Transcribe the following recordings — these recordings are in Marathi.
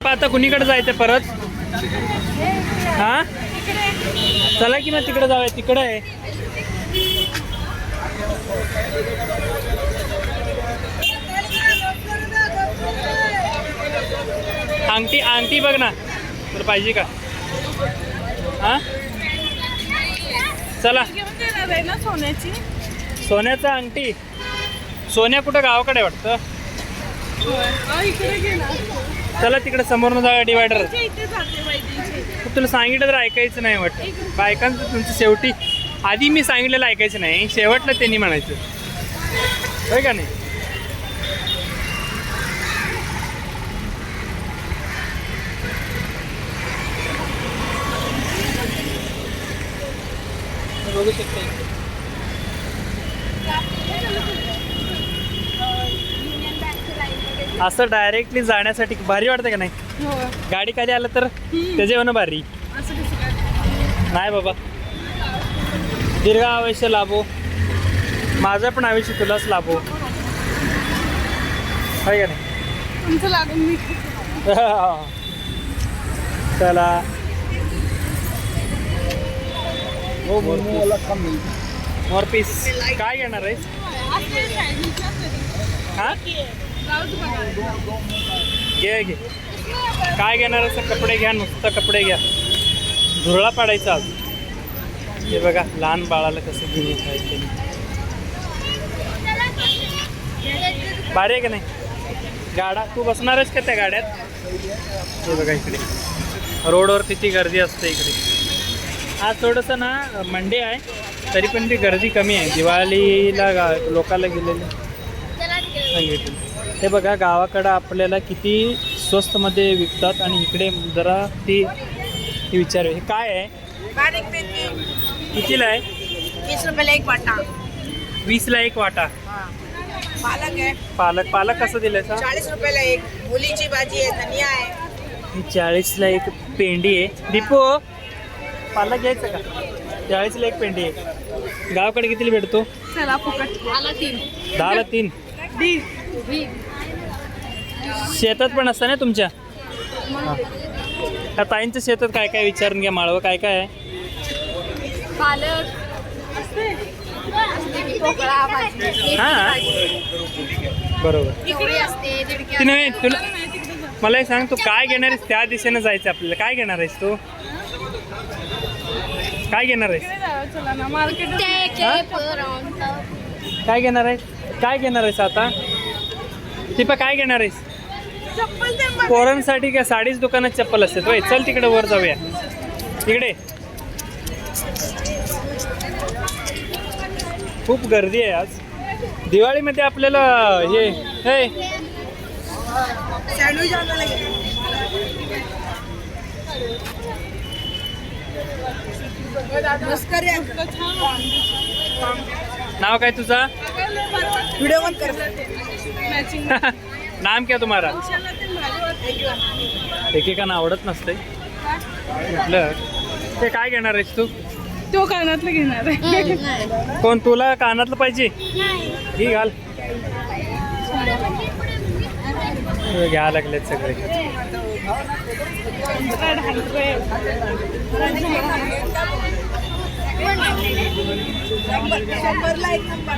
आता कुणीकडे जायचं परत? हा? चला की मग तिकडे जाऊया तिकडे आहे. अंगठी अंगठी बघ ना. तुला पाहिजे का? हा? चला. सोन्याची सोन्याचा अंगठी सोन्या कुठं गावाकडे वाटतं? चला तिकडे समोरनं जाऊया डिवायडर. तुला सांगितलं तर ऐकायचं नाही वाटतं. बायकांचं तुमचं शेवटी आधी मी सांगितलेलं ऐकायचं नाही. शेवटला त्यांनी म्हणायचं. होय का नाही? बघू शकता असं डायरेक्टली जाण्यासाठी भारी वाटतं का नाही? हो. गाडी खाली आलं तर त्याचे होणं भारी. नाही बाबा. दीर्घ आयुष्य लाभो. माझं पण आयुष्य तुलाच लाभो. आहे का नाही? तुमचं लागून मी चला. हो मोर पीस काय घेणार तरी. हा. घे घे. काय घेणार असं कपडे घ्या नुसतं कपडे घ्या. धुरळा पाडायचा आज. हे बघा लहान बाळाला कसं घेऊन येत आहे भारी आहे का नाही? गाडा तू बसणारच का त्या गाड्यात? हे बघा इकडे. रोडवर किती गर्दी असते इकडे. आज थोडंसं ना मंडे आहे. तरी पण ती गर्दी कमी आहे. दिवाळीला गा लोकाला गेलेली. सांगितलं. हे बघा गावाकडं आपल्याला किती स्वस्तमध्ये विकतात आणि इकडे जरा ती विचारू. हे काय आहे? बारीक मेथी कितीला आहे? वीस रुपयाला एक वाटा. वीसला एक वाटा. पालक आहे. पालक पालक कसं दिलं चाळीस रुपयाला एक. मुलीची भाजी आहे धनिया आहे. ही चाळीसला एक पेंडी आहे. दीपू पालक घ्यायचं का? चाळीसला एक पेंडी आहे. गावाकडे कितीला भेटतो? चला फुकट. आला तीन. दहाला तीन. शेतात पण असतं ना तुमच्या? हा. त्या ताईंच्या शेतात काय काय विचारून घ्या माळवं काय काय आहे? हा? बरोबर. ती नव्हे तुला. मला एक सांग तू काय घेणार आहेस त्या दिशेनं जायचं आपल्याला? काय घेणार आहेस तू? काय घेणार आहेस? तिकडे जाऊया चला ना मार्केट काय घेणार आहेस? काय घेणार आहेस आता? टिपा काय घेणार आहेस. पोरांसाठी काय साडीच दुकानात चप्पल असते होय? चल तिकडे वर जाऊया. तिकडे खूप गर्दी आहे आज. दिवाळीमध्ये आपल्याला हे हे. नाव काय तुझा? व्हिडिओ कर. नाम क्या तुम्हारा. एकेकांना आवडत नसते म्हटलं ते काय घेणार आहेस तू? तो कानातलं घेणार आहे. कोण तुला कानातलं पाहिजे? ही घाल. घ्या लागलेत सगळे. शंभरला एक नंबर.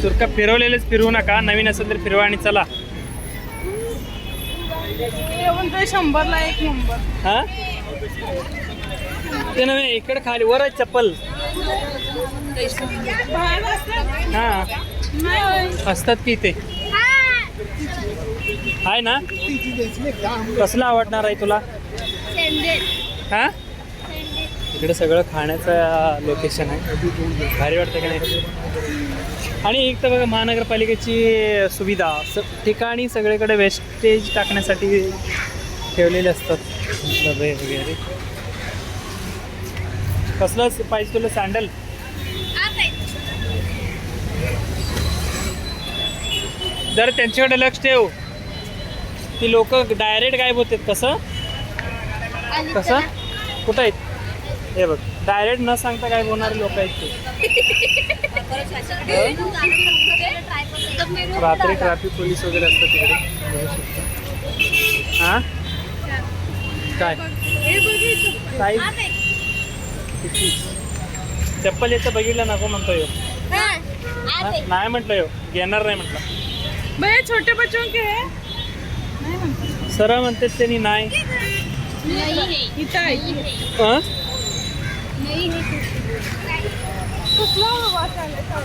सुरका फिरवलेलेच फिरवू नका. नवीन असेल तर फिरवा आणि चला. म्हणतोय शंभरला एक नंबर हा? ते नव्हे इकडे खाली वर आहे चप्पल. हा. असतात की ते आहे ना? कसलं आवडणार आहे तुला? हा? इकडे सगळं खाण्याचं लोकेशन आहे. भारी वाटतं का नाही? आणि एक तर बघा महानगरपालिकेची सुविधा स- ठिकाणी सगळीकडे वेस्टेज टाकण्यासाठी ठेवलेले असतात. डबे वगैरे. कसलं पाहिजे तुला सँडल जर त्यांच्याकडे लक्ष ठेव. ती लोक डायरेक्ट गायब होतात. कसं? कसं? कुठं आहेत? हे बघ डायरेक्ट न सांगता काय होणारे लोक आहेत ते? रात्री ट्रॅफिक पोलीस वगैरे असतात तिकडे. हा? काय? काय? चप्पल याचं बघितलं नको म्हणतो यो. हा? नाही म्हटलं यो. घेणार नाही म्हटलं. भैया छोटे बच्चों के है? सरळ म्हणतात त्यांनी नाही. इथं आहे हं? कुठला वास आला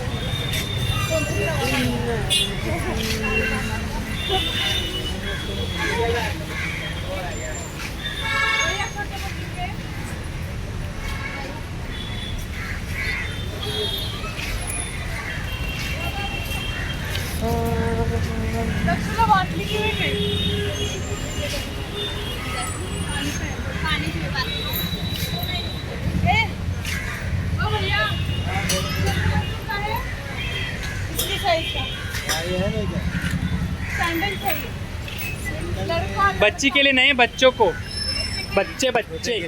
लक्षला वाटली की का सैंडल चाहिए। बच्ची के लिए नहीं बच्चों को। बच्चे बच्चे।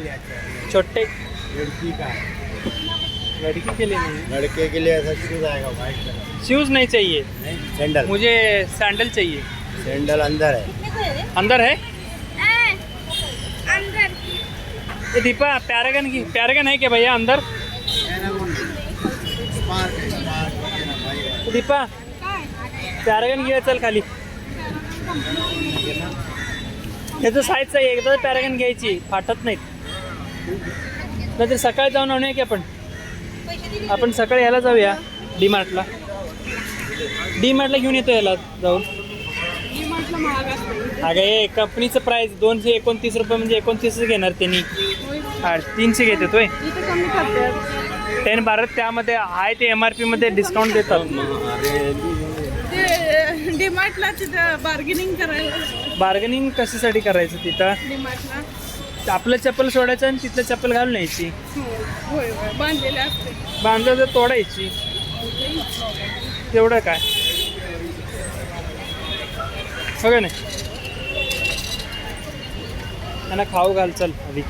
छोटे लड़की का लड़की के लिए नहीं। लड़के के लिए ऐसा शूज़ आएगा कलर शूज़ नहीं चाहिए। नहीं सैंडल मुझे सैंडल चाहिए। सैंडल अंदर है। अंदर है? ये दीपा पैरागन की पैरागन है क्या भैया अंदर? है। दीपा पॅरागन घे चल खाली. त्याचं साईजचं आहे एकदा पॅरागन घ्यायची फाटत नाहीत. नाहीतर सकाळी जाऊन आणूया की आपण? आपण सकाळी याला जाऊया डी मार्टला डी मार्टला घेऊन येतो याला जाऊन. म्हटलं महाग असतं अगं हे कंपनीचं प्राईस दोनशे एकोणतीस रुपये म्हणजे एकोणतीसच घेणार त्यांनी. हा तीनशे घेते तोय इथे कमी करतात त्याने भारत त्यामध्ये आहे ते एम आर पीमध्ये डिस्काउंट देतात. डीमार्टला तिथं बार्गेनिंग करायला. बार्गनिंग कशासाठी करायचं तिथं? डीमार्टला आपलं चप्पल सोडायचं आणि तिथलं चप्पल घालून यायची. हो होय होय. बांधलेले असते बांधलं तर तोडायची तेवढं काय? हो का नाही? त्यांना खाऊ घाल चल आधी.